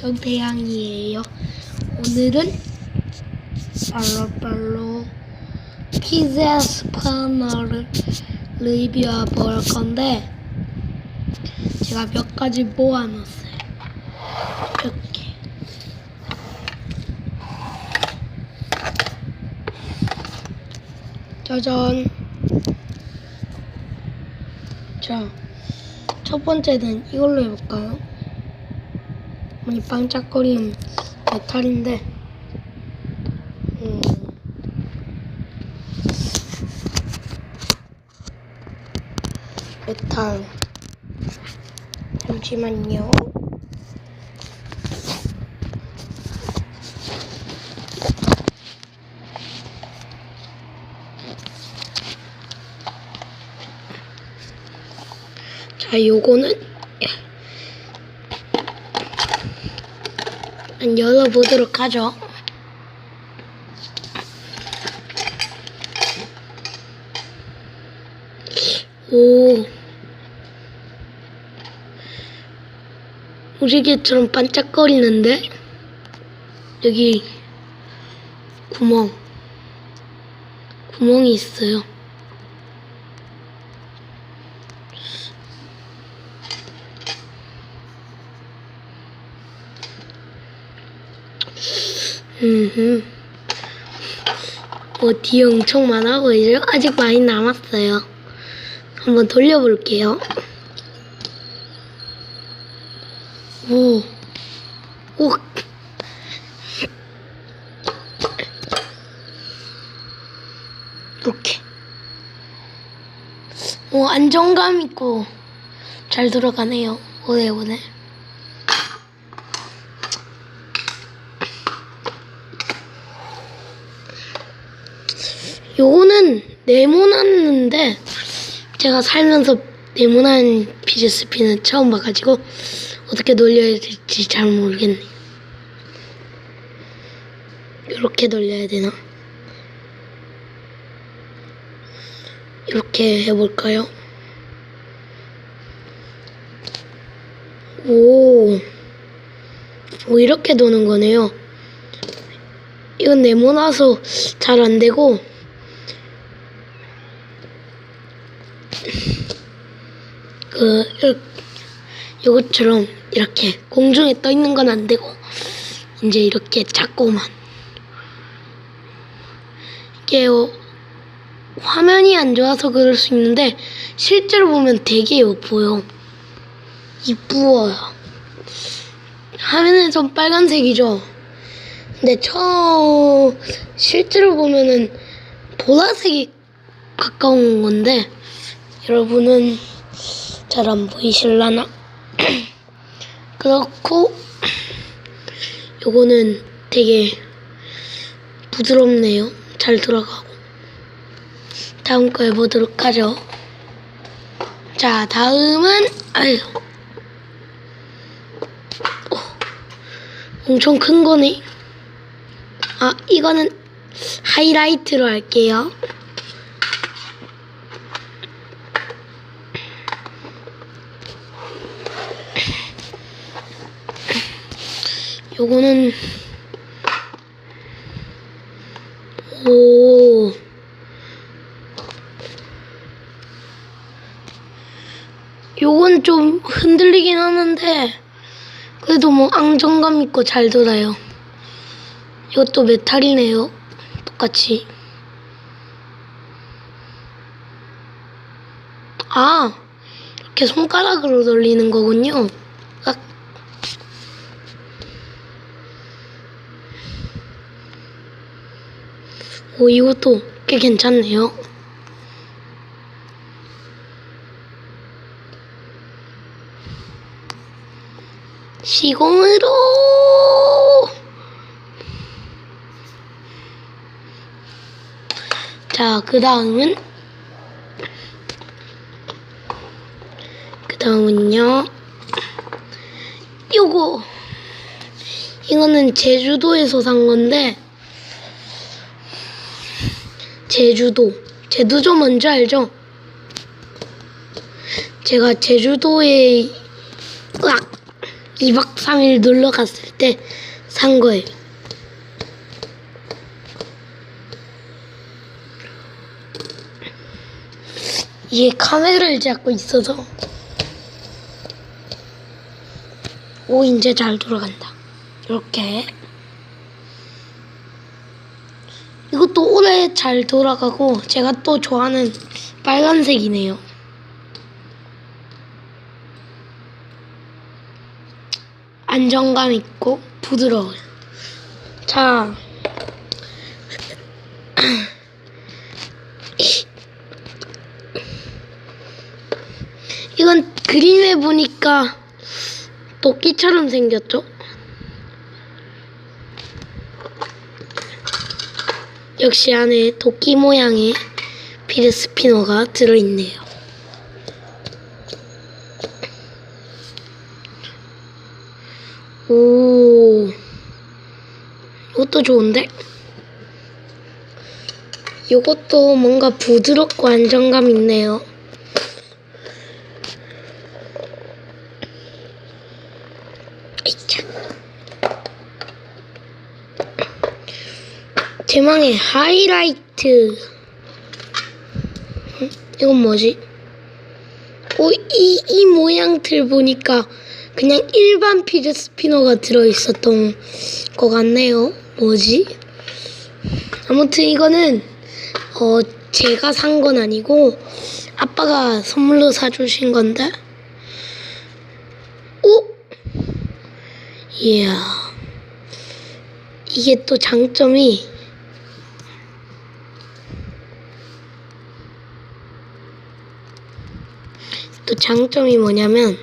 정태양이에요. 오늘은 빨로빨로 피자 스파너를 리뷰해 볼 건데 제가 몇 가지 모아놨어요. 이렇게. 짜잔. 자, 첫 번째는 이걸로 해볼까요? 많이 반짝거리는 메탈인데, 음, 메탈. 잠시만요. 자, 요거는 한 열어보도록 하죠. 오. 무지개처럼 반짝거리는데? 여기 구멍. 구멍이 있어요. 음, 뭐 뒤에 엄청 많아 보이죠? 아직 많이 남았어요. 한번 돌려볼게요. 오, 오. 이렇게. 오, 안정감 있고 잘 들어가네요. 오래오래. 요거는 네모났는데 제가 살면서 네모난 피지스피는 처음 봐가지고 어떻게 돌려야 될지 잘 모르겠네요. 이렇게 돌려야 되나? 이렇게 해볼까요? 오, 오 이렇게 도는 거네요. 이건 네모나서 잘 안 되고 그 요- 요것처럼 이렇게 공중에 떠 있는 건 안 되고 이제 이렇게 작고만 이게 어, 화면이 안 좋아서 그럴 수 있는데 실제로 보면 되게 예뻐요. 이쁘어요. 화면에선 빨간색이죠. 근데 처 실제로 보면은 보라색이 가까운 건데 여러분은 잘 안 보이실라나? 그렇고 요거는 되게 부드럽네요. 잘 들어가고 다음 거 해보도록 하죠. 자 다음은 아유 어, 엄청 큰 거네. 아 이거는 하이라이트로 할게요. 요거는 오 요건 좀 흔들리긴 하는데 그래도 뭐 안정감 있고 잘 돌아요. 이것도 메탈이네요. 똑같이. 아 이렇게 손가락으로 돌리는 거군요. 오, 이것도 꽤 괜찮네요. 시공으로! 자, 그 다음은, 그 다음은요, 요거. 이거는 제주도에서 산 건데, 제주도. 제주도 뭔지 알죠? 제가 제주도에, 으악! 2박 3일 놀러 갔을 때 산 거예요. 이게 카메라를 잡고 있어서 오 이제 잘 돌아간다. 이렇게 이것도 오래 잘 돌아가고 제가 또 좋아하는 빨간색이네요. 안정감 있고 부드러워요. 자, 이건 그림에 보니까 도끼처럼 생겼죠? 역시 안에 도끼 모양의 피드 스피너가 들어있네요. 오, 이것도 좋은데? 이것도 뭔가 부드럽고 안정감 있네요. 대망의 하이라이트. 응? 이건 뭐지? 오, 이, 이 모양들 보니까 그냥 일반 피드 스피너가 들어있었던 것 같네요. 뭐지? 아무튼 이거는, 어, 제가 산 건 아니고, 아빠가 선물로 사주신 건데, 오! 이야. 이게 또 장점이, 또 장점이 뭐냐면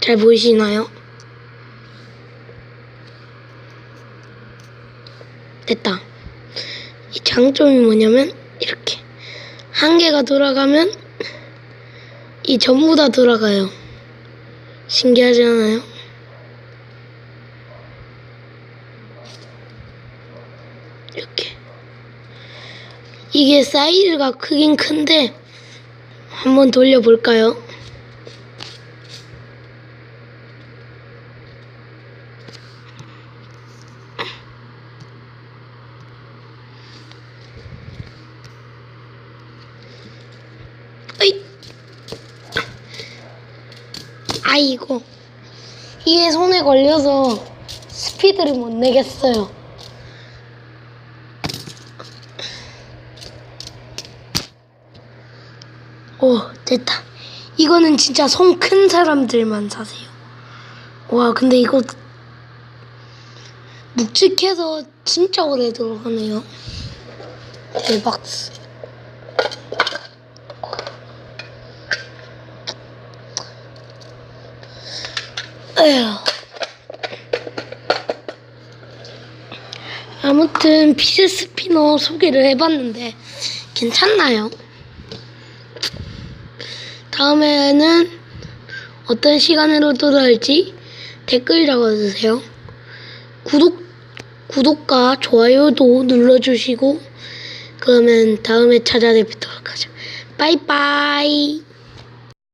잘 보이시나요? 됐다. 이 장점이 뭐냐면 이렇게 한 개가 돌아가면 이 전부 다 돌아가요. 신기하지 않아요? 이렇게 이게 사이즈가 크긴 큰데 한번 돌려볼까요? 아이고 이게 손에 걸려서 스피드를 못 내겠어요. 오, 됐다. 이거는 진짜 손 큰 사람들만 사세요. 와, 근데 이거 묵직해서 진짜 오래 들어가네요. 대박. 에휴. 아무튼 피스 스피너 소개를 해봤는데 괜찮나요? 다음에는 어떤 시간으로 돌아올지 댓글 적어주세요. 구독, 구독과 좋아요도 눌러주시고, 그러면 다음에 찾아뵙도록 하죠. 빠이빠이.